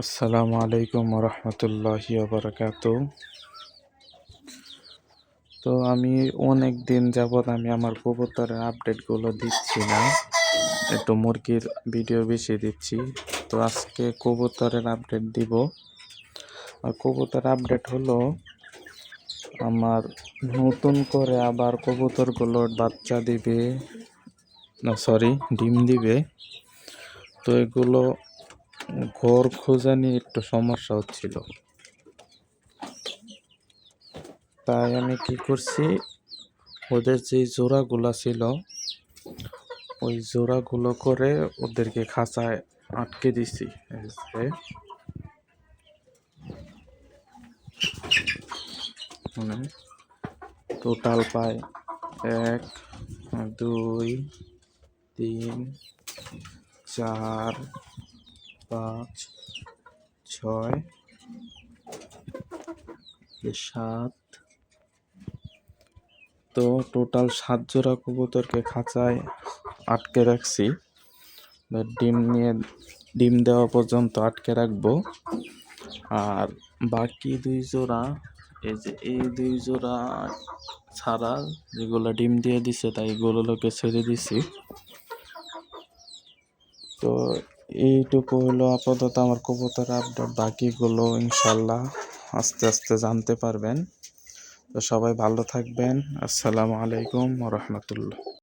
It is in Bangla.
আসসালামু আলাইকুম রহমতুল্লাহি বারাকাত তো আমি অনেক দিন যাবৎ আমি আমার কবুতরের আপডেটগুলো দিচ্ছি না, একটু মুরগির ভিডিও বেশি দিচ্ছি। তো আজকে কবুতরের আপডেট দিব। আর কবুতর আপডেট হলো, আমার নতুন করে আবার কবুতরগুলোর বাচ্চা দিবে, না সরি ডিম দিবে। তো এগুলো ঘর খোঁজা নিয়ে একটু সমস্যা হচ্ছিল। তাই আমি কি করছি, ওদের যে জোড়াগুলো ছিল, ওই জোড়াগুলো করে ওদেরকে খাঁচায় আটকে দিছি। মানে টোটাল পায় এক, দুই, তিন, চার পাঁচ, ছয় সাত। তো টোটাল সাত জোড়া কবুতরকে খাঁচায় আটকে রাখছি। ডিম নিয়ে, ডিম দেওয়া পর্যন্ত আটকে রাখব। আর বাকি দুই জোড়া, এই যে এই দুই জোড়া ছাড়া যেগুলো ডিম দিয়ে দিছে, তাই এগুলোকে ছেড়ে দিছি। তো এইটুকু হলো আপাতত আমার কবুতর আপডেট বাকিগুলো ইনশাল্লাহ আস্তে আস্তে জানতে পারবেন। তো সবাই ভালো থাকবেন। আসসালামু আলাইকুম রহমতুল্লাহ।